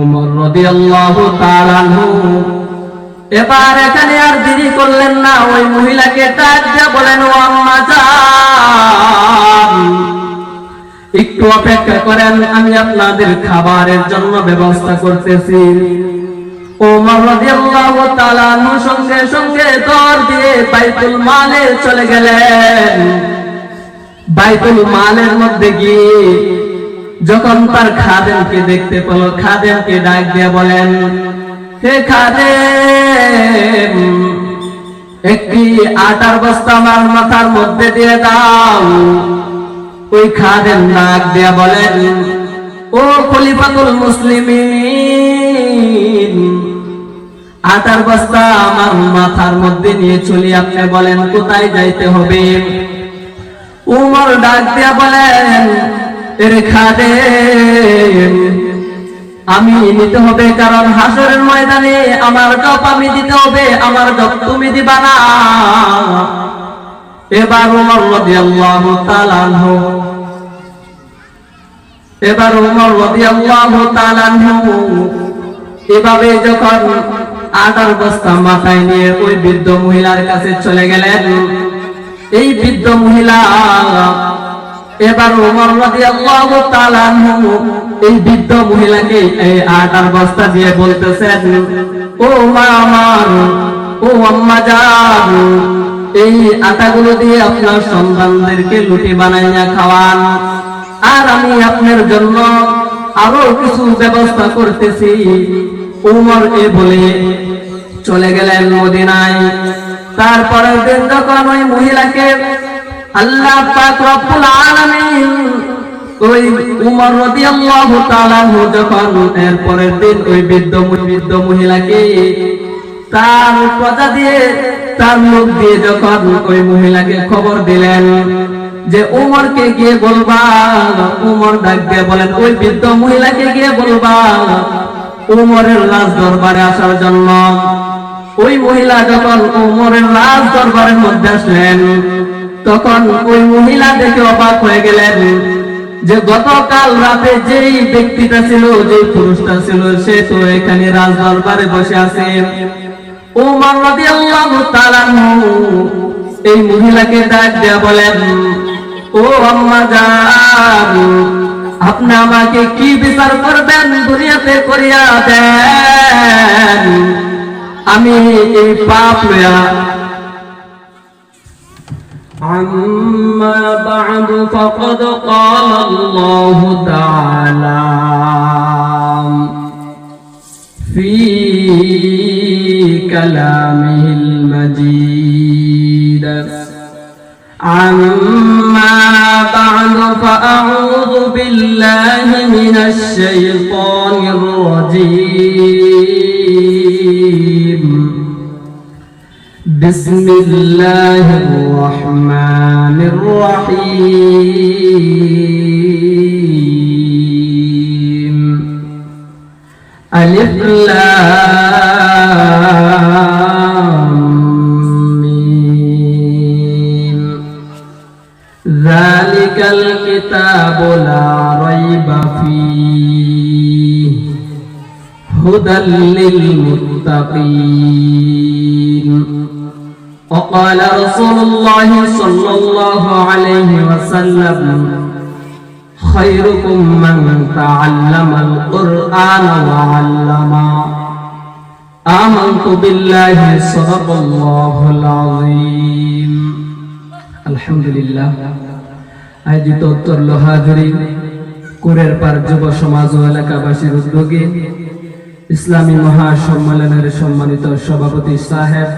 উমর রাদিয়াল্লাহু তাআলা এবার এখানে আর দেরি করলেন না, ওই মহিলাকে বলেন, ও আম্মা একটু অপেক্ষা করেন, আমি আপনাদের খাবারের জন্য ব্যবস্থা করতেছি। ওমর রাদিয়াল্লাহু তাআলা সঙ্গে সঙ্গে দৌড় দিয়ে বাইতুল মালে চলে গেলেন। বাইতুল মালের মধ্যে গিয়ে যখন তার খাদেমকে দেখতে পেল, খাদেমকে ডাক দিয়ে বলেন, হে খাদেম, একটি আটার বস্তা আমার মাথার মধ্যে দিয়ে দাও। ওই খাদেম ডাক দিয়া বলেন, ও খলিফাতুল মুসলিমিন, আটার বস্তা আমার মাথার মধ্যে নিয়ে চলি। আপনি বলেন, কোথায় যাইতে হবে? উমর ডাক দিয়া বলেন আমি নিতে হবে, কারণ হাসরের ময়দানে আমার জব আমি দিতে হবে, আমার তুমি দিবা না। এবার উমর এবার উমর এভাবে যখন আটার বস্তা মাথায় নিয়ে ওই বৃদ্ধ মহিলার কাছে চলে গেলেন, এই বৃদ্ধ মহিলা এবার উমর রাদিয়াল্লাহু তাআলা এই বৃদ্ধ মহিলাকে এই আটার বস্তা দিয়ে বলতেছেন, ও মা আমার, ও আম্মা যান এই আটাগুলো দিয়ে আপনার সন্তানদেরকে লুটি বানাইয়া খাওয়ান। আর আমি আপনার জন্য আরও কিছু ব্যবস্থা করতেছি। উমর এ বলে চলে গেলেন মদিনায়। তারপরের দিন যখন ওই মহিলাকে উমর খবর দিলেন যে উমরকে গিয়ে বলবা, উমর ডাক বলেন, ওই বৃদ্ধ মহিলাকে গিয়ে বলবা, উমরের রাজ দরবারে আসার জন্য। ওই মহিলা যখন উমরের রাজ দরবারের মধ্যে আসলেন তখন ওই মহিলা দেখে অবাক হয়ে গেলেন যে গতকাল রাতে যেই ব্যক্তিটা ছিল যে পুরুষটা ছিল, সে তো এখানে রাজ দরবারে বসে আছে। উমর রাদিয়াল্লাহু তাআলা এই মহিলাকে ডাক দেয়া বলেন, ও আম্মা জান, আপনি আমাকে কি বিচার করবেন দুনিয়াতে করিয়া দেন? আমি এই পাপ লয়া عما بعد فقد قال الله تعالى في كلامه المجيد. عما بعد فأعوذ بالله من الشيطان الرجيم. بسم الله الرحمن الرحيم. ألف لام. ميم ذلك الكتاب لا ريب فيه. هدى للمتقين. وقال رسول الله صلى الله عليه وسلم خيركم من تعلم القرآن وعلمه آمنت بالله صدق الله العظيم الحمد لله আয়োজিত উত্তর লোহাজুরি কুরের পার যুব সমাজ ও এলাকাবাসীর উদ্যোগে ইসলামী মহাসম্মেলনের সম্মানিত সভাপতি সাহেব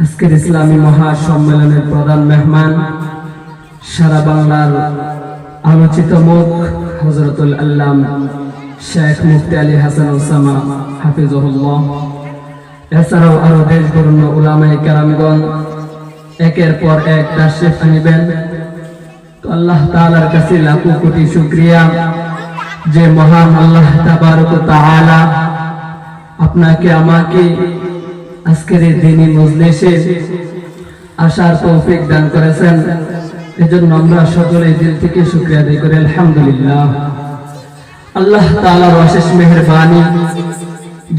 আজকের ইসলামী মহাসম্মেলনের প্রধান মেহমান সারা বাংলার আলোচিত মুখ হজরতুল আল্লাম শেখ মুফতি আলী হাসান ওসামা হাফিজুল্লাহ এছাড়াও আরও দেশ বরুণ উলামাই কারামগণ একের পর এক তাশরিফ আনিবেন। আল্লাহ তাআলার কাছে লাখো কোটি শুকরিয়া। যে মহান আল্লাহ তাবারক তাআলা আপনাকে, আমাকে আজকের এই দিনী মজলিসে আসার তৌফিক দান করেছেন। এজন্য আমরা সকলে দিল থেকে শুকরিয়া আদায় করি, আলহামদুলিল্লাহ। আল্লাহ তাআলার অশেষ মেহেরবানি,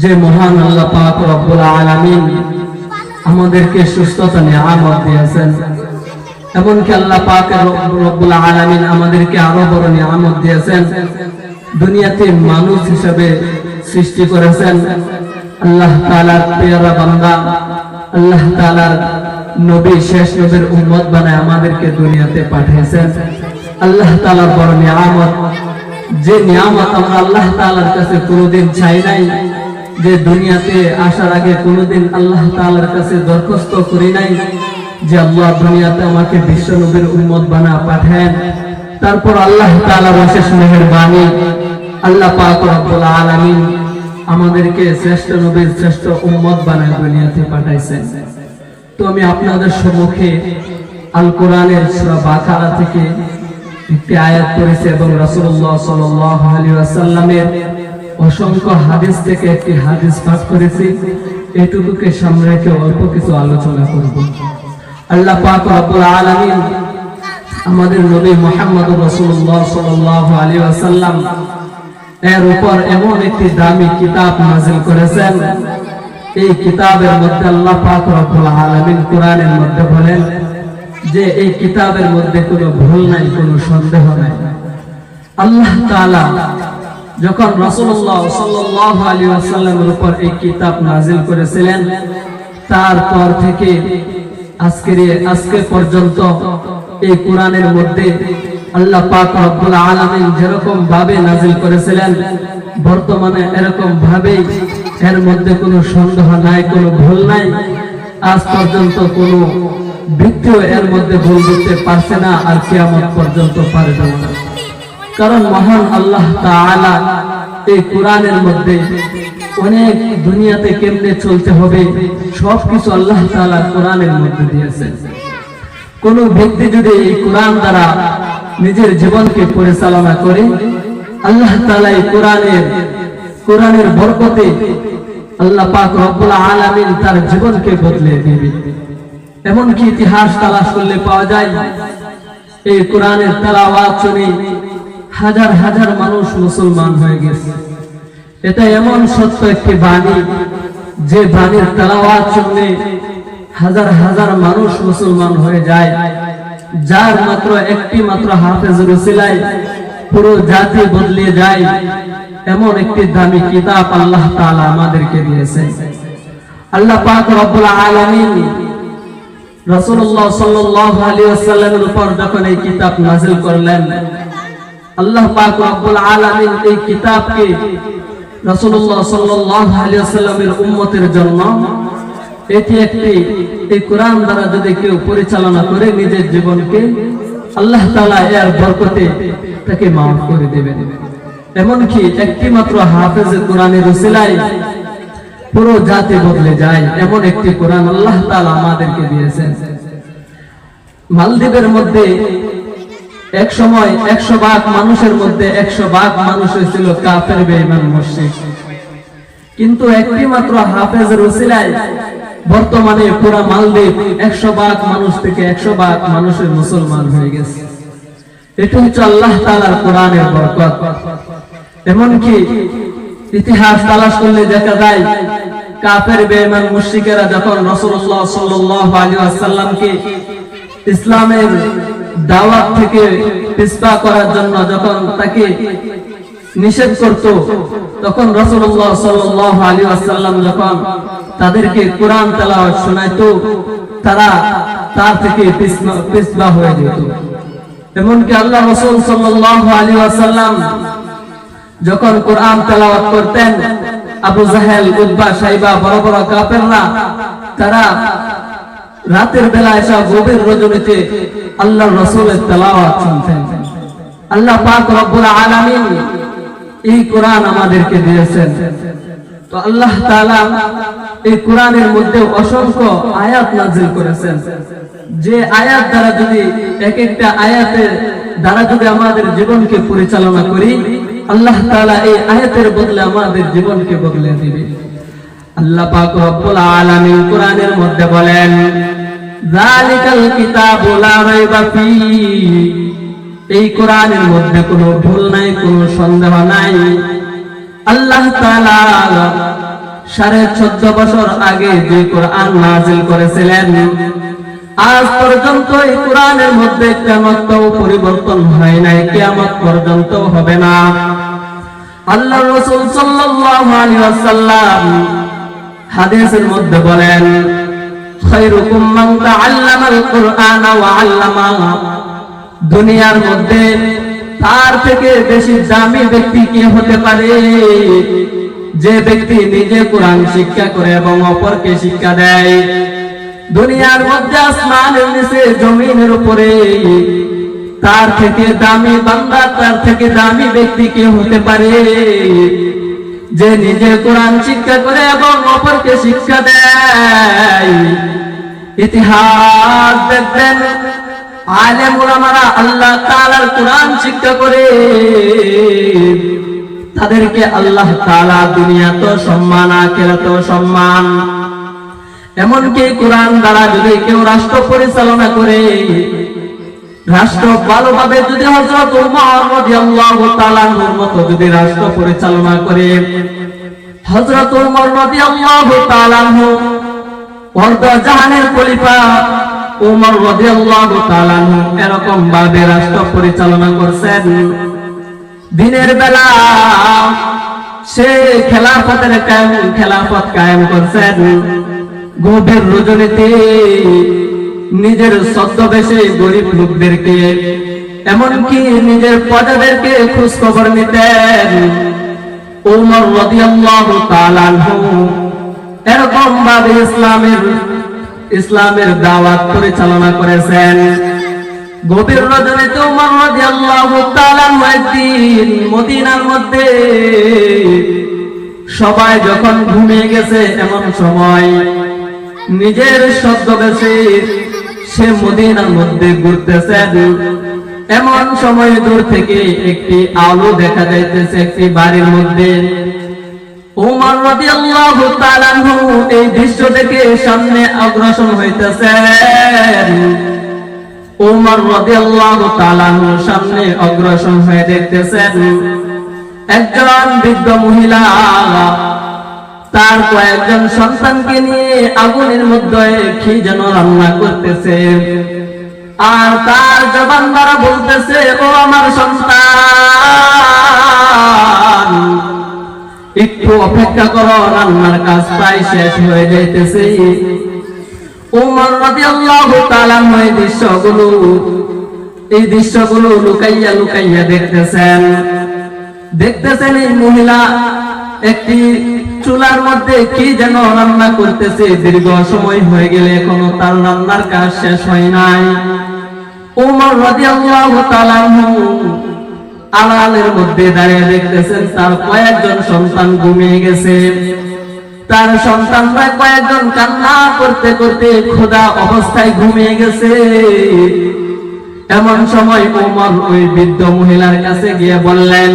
যে মহান আল্লাহ পাক রব্বুল আলামিন আমাদেরকে সুস্থতা, নিয়ামত দিয়েছেন। এমনকি আল্লাহ পাক রব্বুল আলামিন আমাদেরকে আরও বড় নিয়ামত দিয়েছেন। দুনিয়াতে মানুষ হিসেবে সৃষ্টি করেছেন। আল্লাহ তাআলার পেয়ারা বান্দা, আল্লাহ তাআলার নবী, শেষ নবীর উম্মত বানায় আমাদেরকে দুনিয়াতে পাঠিয়েছেন। আল্লাহ তাআলার বড় নিয়ামত, যে নিয়ামত আমরা আল্লাহ তাআলার কাছে কোনোদিন চাই নাই, যে দুনিয়াতে আসার আগে কোনোদিন আল্লাহ তাআলার কাছে দরখাস্ত করি নাই, যে আল্লাহ দুনিয়াতে আমাকে বিশ্ব নবীর উম্মত বানা পাঠান তারপর আল্লাহ তাআলার অশেষ মেহেরবানি, আল্লাহ পাক রব্বুল আলামিন আমাদেরকে শ্রেষ্ঠ নবীর শ্রেষ্ঠ উম্মত বানায় দুনিয়াতে পাঠাইছেন। তো আমি আপনাদের সম্মুখে আল কোরআনের সূরা বাকারা থেকে একটি আয়াত পড়েছি এবং রাসূলুল্লাহ সাল্লাল্লাহু আলাইহি ওয়াসাল্লামের অসংখ্য হাদিস থেকে একটি হাদিস পাঠ করেছি। এটুকুকে সামনে রেখে অল্প কিছু আলোচনা করব। আল্লাহ পাক রব্বুল আলামিন আমাদের নবী মুহাম্মদ রাসূলুল্লাহ সাল্লাল্লাহু আলাইহি ওয়াসাল্লাম এর উপর এমন একটি দামি কিতাব নাযিল করেছেন। এই কিতাবের মধ্যে আল্লাহ পাক রব্বুল আলামিন কোরআনের মধ্যে বলেন যে এই কিতাবের মধ্যে কোনো ভুল নাই, কোনো সন্দেহ নাই। আল্লাহ তাআলা যখন রাসূলুল্লাহ সাল্লাল্লাহু আলাইহি ওয়াসাল্লামের উপর এই কিতাব নাযিল করেছিলেন তারপর থেকে আজকের আজকে পর্যন্ত এই কোরআনের মধ্যে আল্লাহ পাক রব্বুল আলামিন যেরকম ভাবে নাযিল করেছিলেন, বর্তমানে এরকম ভাবেই এর মধ্যে কোনো সন্দেহ নাই, কোনো ভুল নাই। আজ পর্যন্ত কোনো ব্যক্তিও এর মধ্যে ভুল করতে পারছে না আর কিয়ামত পর্যন্ত পারবে না। কারণ মহান আল্লাহ তাআলা এই কোরআনের মধ্যে অনেক দুনিয়াতে কেমনে চলতে হবে, সবকিছু আল্লাহ তাআলা কোরআনের মধ্যে দিয়েছেন। কোন ব্যক্তি যদি এই কোরআন দ্বারা নিজের জীবনকে পরিচালনা করে আল্লাহ তাআলা এই কোরআনের কোরআনের বরকতে আল্লাহ পাক রব্বুল আলামিন তার জীবনকে বদলে দিবে। এমনকি ইতিহাস তালাশ করলে পাওয়া যায়, এই কোরআনের তেলাওয়াত শুনে হাজার হাজার মানুষ মুসলমান হয়ে গেছে। এটা এমন সত্য একটি বাণী, যে বাণীর তেলাওয়াত শুনলে হাজার হাজার মানুষ মুসলমান হয়ে যায়। যার মাত্র একটি মাত্র হাফেজ রসিলাই পুরো জাতি বদলে যায়, এমন একটি দামি কিতাব আল্লাহ তাআলা আমাদেরকে দিয়েছেন। আল্লাহ পাক রব্বুল আলামিন রাসূলুল্লাহ সাল্লাল্লাহু আলাইহি ওয়াসাল্লামের উপর যখন এই কিতাব নাযিল করলেন, আল্লাহ পাক রব্বুল আলামিন এই কিতাবকে রাসূলুল্লাহ সাল্লাল্লাহু আলাইহি ওয়াসাল্লামের উম্মতের জন্য এটি একটি এই কোরআন দ্বারা যদি কেউ পরিচালনা করে নিজের জীবনকে, আল্লাহ তাআলা এর বরকতে তাকে মাফ করে দেবেন। এমনকি একটি মাত্র হাফেজ কোরআনের উসিলায় পুরো জাতি বদলে যায়, এমন একটি কোরআন আল্লাহ তাআলা আমাদেরকে দিয়েছেন। মালদ্বীপের মধ্যে এক সময় একশো ভাগ মানুষের মধ্যে একশো ভাগ মানুষ হয়েছিল কাফের, বেঈমান, মুশরিক। কিন্তু একটি মাত্র হাফেজ উসিলায় বর্তমানে পুরা মালদ্বীপ একশো ভাগ মানুষ থেকে একশো ভাগ মানুষের মুসলমান হয়ে গেছে। এটা হচ্ছে আল্লাহ তাআলার কোরআনের বরকত। এমনকি ইতিহাস তালাশ করলে দেখা যায়, কাফের, বেঈমান, মুশরিকেরা যখন রাসূলুল্লাহ সাল্লাল্লাহু আলাইহি ওয়াসাল্লামকে ইসলামের দাওয়াত থেকে পিছপা করার জন্য যখন তাকে নিষেধ করত, তখন রাসূলুল্লাহ সাল্লাল্লাহু আলাইহি ওয়াসাল্লাম যখন তাদেরকে কোরআন তেলাওয়াত শোনাইতো, তারা তার থেকে পিছপা হয়ে যেত। এমনকি আল্লাহ রাসূল সাল্লাল্লাহু আলাইহি ওয়াসাল্লাম যখন কোরআন তেলাওয়াত করতেন, আবু জাহেল উদ্বা সাইবা, বড় বড় কাফেররা, তারা রাতের বেলা এসা গভীর রজনীতে আল্লাহ রসুলের তেলাওয়াত শুনতেন। আল্লাহ পাক রব্বুল আলামিন এই কোরআন আমাদেরকে দিয়েছেন। তো আল্লাহ তাআলা এই কোরআনের মধ্যে অসংখ্য আয়াত নাজিল করেছেন। যে আয়াত দ্বারা যদি এক একটা আয়াতের দ্বারা যদি আমাদের জীবনকে পরিচালনা করি, আল্লাহ তাআলা এই আয়াতের বদলে আমাদের জীবনকে বদলে দিবে। আল্লাহ পাক রব্বুল আলামিন কোরআনের মধ্যে বলেন, যালিকাল কিতাবু লা রাইবা ফীহি। এই কোরআনের মধ্যে কোনো ভুল নাই, কোনো সন্দেহ নাই। আল্লাহ সাড়ে চোদ্দ বছর আগে যে কোরআন নাজিল করেছিলেন, আজ পর্যন্ত এই কোরআনের মধ্যে কেমতও পরিবর্তন হয় নাই, কেয়ামত পর্যন্ত হবে না। আল্লাহ রসুল আলাইহি হাদিসের মধ্যে বলেন, খায়রুকুম মান তাআল্লামাল কুরআনা ওয়া আল্লামা দুনিয়ার মধ্যে তার থেকে বেশি দামি ব্যক্তি কে হতে পারে? যে ব্যক্তি নিজে কোরআন শিক্ষা করে এবং অপরকে শিক্ষা দেয়। দুনিয়ার মধ্যে আসমানের নিচে, জমিনের উপরে তার থেকে দামি বান্দা, তার থেকে দামি ব্যক্তি কে হতে পারে? যে নিজে কোরআন শিক্ষা করে এবং অপরকে শিক্ষা দেয়। ইতিহাস দেখবেন আল্লাহ তাআলার কোরআন শিক্ষা করে। তাদেরকে আল্লাহ দুনিয়া তো সম্মান আখিরাত সম্মান। এমনকি কোরআন দ্বারা যদি কেউ রাষ্ট্র পরিচালনা করে, রাষ্ট্র ভালোভাবে যদি তাআলার মতো যদি রাষ্ট্র পরিচালনা করে অর্ধ জাহানের খলিফা উমর রাদিয়াল্লাহু তাআলা এরকম ভাবে রাষ্ট্র পরিচালনা করছেন। দিনের বেলা সে খেলাফতের কায়েম, খেলাফত কায়েম করছেন। গভীর রজনীতে নিজের ছদ্মবেশে গরিব লোকদেরকে, এমনকি নিজের প্রজাদেরকে খোঁজ খবর নিতেন। উমর রাদিয়াল্লাহু তাআলা এরকম ভাবে ইসলামের ইসলামের দাওয়াত পরিচালনা করেছেন। গভীর রজনীতে উমর মদিনার মধ্যে সবাই যখন ঘুমিয়ে গেছে এমন সময় নিজের শব্দ বেশি সে মদিনার মধ্যে ঘুরতেছেন এমন সময় দূর থেকে একটি আলো দেখা যাইতেছে একটি বাড়ির মধ্যে। উমর রাদিয়াল্লাহু তাআলা এই দৃশ্য দেখে সামনে অগ্রসর হইতেছেন। উমর রাদিয়াল্লাহু তাআলা সামনে অগ্রসর হয়ে দেখতেছেন। একজন বৃদ্ধ মহিলা, তার কয়েকজন সন্তানকে নিয়ে আগুনের মধ্যে কি যেন রান্না করতেছে। আর তার জবান দ্বারা বলতেছে, ও আমার সন্তান একটু অপেক্ষা করো, রান্নার কাজ প্রায় শেষ হয়ে যাইতেছে। দেখতেছেন। মহিলা একটি চুলার মধ্যে কি যেন রান্না করতেছে, দীর্ঘ সময় হয়ে গেলে এখনও তার রান্নার কাজ শেষ হয় নাই। উমর রাদিয়াল্লাহু তাআলা আড়ালের মধ্যে দাঁড়িয়ে দেখতেছেন, তার কয়েকজন সন্তান ঘুমিয়ে গেছে। তার সন্তানরা কয়েকজন কান্না করতে করতে খোদা অবস্থায় ঘুমিয়ে গেছে। এমন সময় ওমর ওই বৃদ্ধ মহিলার কাছে গিয়ে বললেন,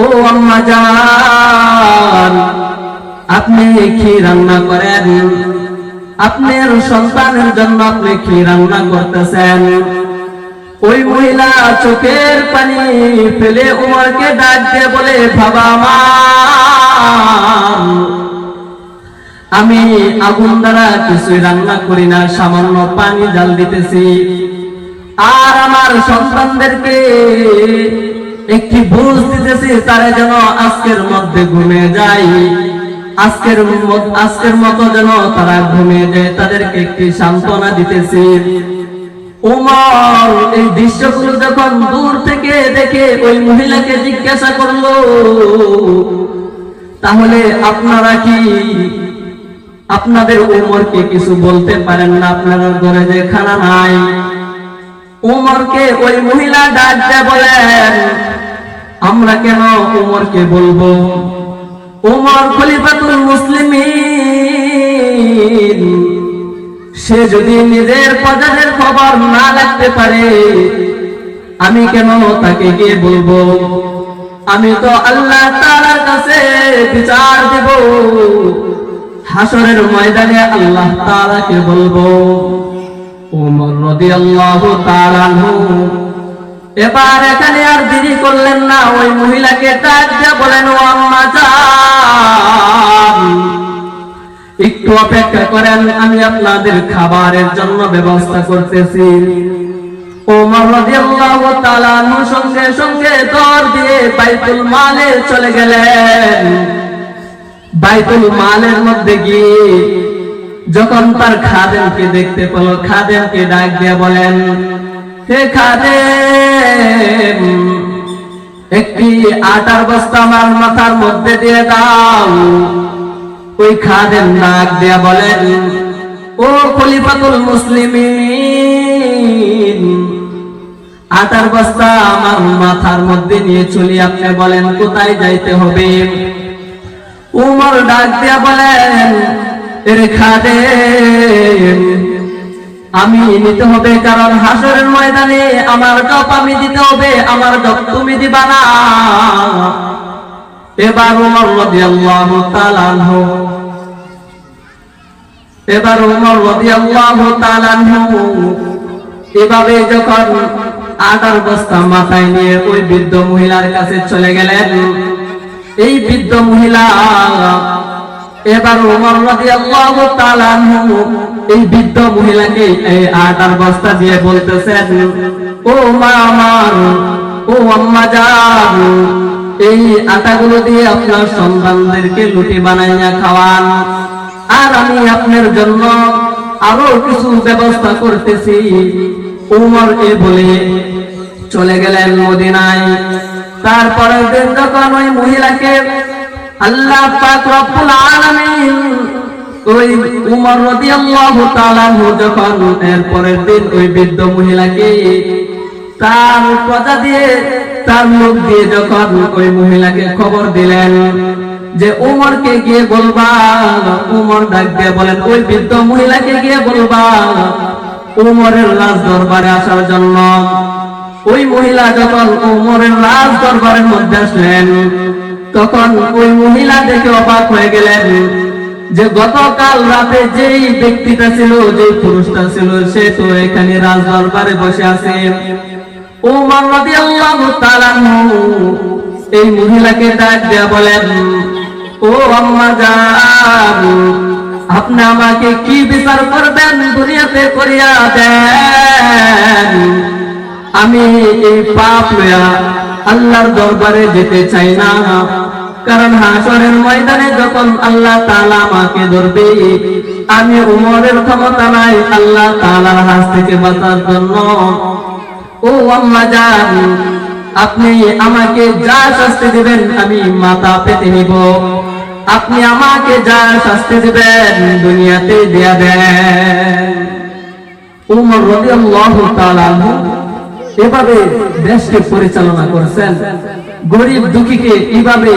ও আম্মা জান, আপনি কি রান্না করেন? আপনার সন্তানের জন্য আপনি কি রান্না করতেছেন? ওই মহিলা চোখের পানি ফেলে উমরকে ডাক দিয়ে বলে, বাবা আমার আমি আগুন দ্বারা কিছুই রান্না করি না, সামান্য পানি জাল দিতেছি। আর আমার সন্তানদেরকে একটি বুঝ দিতেছি, তারা যেন আজকের মধ্যে ঘুমে যায়। আজকের আজকের মতো যেন তারা ঘুমে যায়, তাদেরকে একটি সান্ত্বনা দিতেছি। উমর এই দূর থেকে দেখে ওই মহিলাকে জিজ্ঞাসা করল, তাহলে আপনারা কি আপনাদের কিছু বলতে পারেন না? আপনার ঘরে যে খানা নাই? উমরকে ওই মহিলা ডাক দিয়ে বলেন, আমরা কেন উমরকে বলব? উমর খলিফাতুল মুসলিমিন সে যদি নিজের প্রজাদের খবর না রাখতে পারে, আমি কেন তাকে গিয়ে বলব? আমি তো আল্লাহ তাআলার কাছে বিচার দেব। হাসরের ময়দানে আল্লাহ তাআলাকে বলব ওমর রাদিয়াল্লাহু তাআলা আনহু, এবার এখানে আর দেরি করলেন না, ওই মহিলাকে ডাক দিয়ে বলেন, ও আম্মা যান একটু অপেক্ষা করেন, আমি আপনাদের খাবারের জন্য ব্যবস্থা করতেছি। সঙ্গে সঙ্গে দৌড় দিয়ে বাইতুল মালে চলে গেলেন। বাইতুল মালের মধ্যে গিয়ে যখন তার খাদেমকে দেখতে পেল, খাদেমকে ডাক দিয়ে বলেন, হে খাদেম, একটি আটার বস্তা আমার মাথার মধ্যে দিয়ে দাও। ওই খাদেম নাক দিয়া বলেন, ও খলিফাতুল মুসলিমিন, আটার বস্তা আমার মাথার মধ্যে নিয়ে চলি। আপনি বলেন, কোথায় যাইতে হবে? উমর ডাক দিয়া বলেন, এর খাদেম, আমি নিতে হবে কারণ হাসরের ময়দানে আমার ডপ আমি দিতে হবে, আমার জব তুমি দিবা না। এবার উমর রাদিয়াল্লাহু তাআলা আনহু। এবার উমর রাদিয়াল্লাহু তাআলা আনহু। এভাবে যখন আটার বস্তা মাথায় নিয়ে ওই বৃদ্ধ মহিলার কাছে চলে গেলেন, এই বৃদ্ধ মহিলা এবার উমর রাদিয়াল্লাহু তাআলা আনহু, এই বৃদ্ধ মহিলাকে এই আটার বস্তা দিয়ে বলতেছেন, ও মা আমার ও আম্মা যান এই আটাগুলো দিয়ে আপনার সন্তানদেরকে লুটি বানাইয়া খাওয়ান। আর আমি আপনার জন্য আরও কিছু ব্যবস্থা করতেছি। উমর এ বলে, চলে গেলেন মদিনায়। তারপরের দিন যখন ওই মহিলাকে আল্লাহ পাক রব্বুল আলামিন ওই উমর রাদিয়াল্লাহু তাআলা যখন এর পরের দিন ওই বৃদ্ধ মহিলাকে তার প্রজা দিয়ে তার লোক দিয়ে যখন ওই মহিলাকে খবর দিলেন যে উমরকে গিয়ে বলবা, উমর ডাক দিয়ে বলেন, ওই বৃদ্ধ মহিলাকে গিয়ে বলবা, উমরের রাজ দরবারে আসার জন্য। ওই মহিলা যখন উমরের রাজ দরবারের মধ্যে আসলেন, তখন ওই মহিলা দেখে অবাক হয়ে গেলেন যে গতকাল রাতে যেই ব্যক্তিটা ছিল যে পুরুষটা ছিল, সে তো এখানে রাজ দরবারে বসে আছে। উমর রাদিয়াল্লাহু তাআলা এই মহিলাকে ডাক বলেন, ও আম্মা জান আপনি আমাকে কি বিচার করবেন দুনিয়াতে করিয়া দেন? আমি এই পাপ লইয়া আল্লাহর দরবারে যেতে চাই না। কারণ হাসরের ময়দানে যখন আল্লাহ তাআলা আমাকে ধরবে, আমি উমরের ক্ষমতা নাই আল্লাহ তাআলার হাত থেকে বাঁচার জন্য ও আম্মা জান, আপনি আমাকে যা শাস্তি দিবেন আমি মাথা পেতে নিব। আপনি আমাকে যা শাস্তি দিবেন দুনিয়াতে দেয়া দেন। উমর এভাবে দেশকে পরিচালনা করছেন। গরিব দুঃখীকে এভাবে